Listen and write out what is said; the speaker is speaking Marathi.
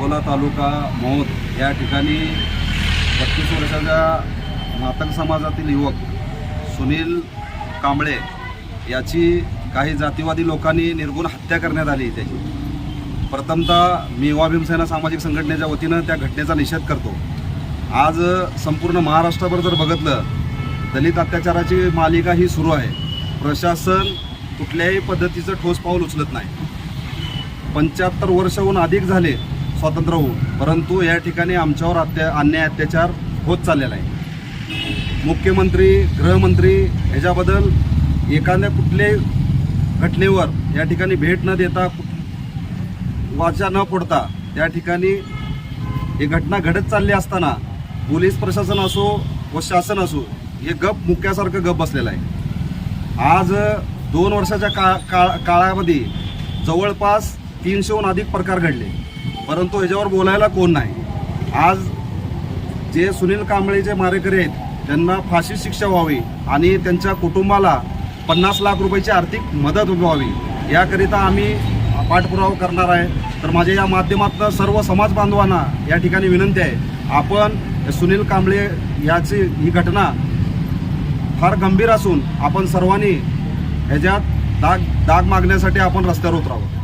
तालुका मौत या ठिकाणी बत्तीस वर्षाच्या मातंग समाजातील युवक सुनील कांबळे याची काही जातीवादी लोकांनी निर्गुण हत्या करण्यात आली त्याची प्रथमतः मी युवा भीमसेना सामाजिक संघटनेच्या वतीनं त्या घटनेचा निषेध करतो. आज संपूर्ण महाराष्ट्रभर जर बघितलं दलित अत्याचाराची मालिका ही सुरू आहे. प्रशासन कुठल्याही पद्धतीचं ठोस पाऊल उचलत नाही. पंच्याहत्तर वर्षहून अधिक झाले स्वातंत्र्य होऊ परंतु या ठिकाणी आमच्यावर अत्या अन्याय अत्याचार होत चाललेला आहे. मुख्यमंत्री गृहमंत्री ह्याच्याबद्दल एखाद्या कुठल्याही घटनेवर या ठिकाणी भेट न देता वाचा न फोडता त्या ठिकाणी ही घटना घडत चालली असताना पोलीस प्रशासन असो व शासन असो हे गप मुक्यासारखं गप बसलेलं आहे. आज दोन वर्षाच्या का काळामध्ये जवळपास तीनशेहून अधिक प्रकार घडले. परंतु ह्याच्यावर बोलायला कोण नाही. आज जे सुनील कांबळेचे मारेकरी आहेत त्यांना फाशी शिक्षा व्हावी आणि त्यांच्या कुटुंबाला पन्नास लाख रुपयाची आर्थिक मदत व्हावी याकरिता आम्ही पाठपुरावा करणार आहे. तर माझ्या या माध्यमातून सर्व समाज बांधवांना या ठिकाणी विनंती आहे आपण सुनील कांबळे याची ही घटना फार गंभीर असून आपण सर्वांनी ह्याच्यात दाग दाग मागण्यासाठी आपण रस्त्यावर उतरावं.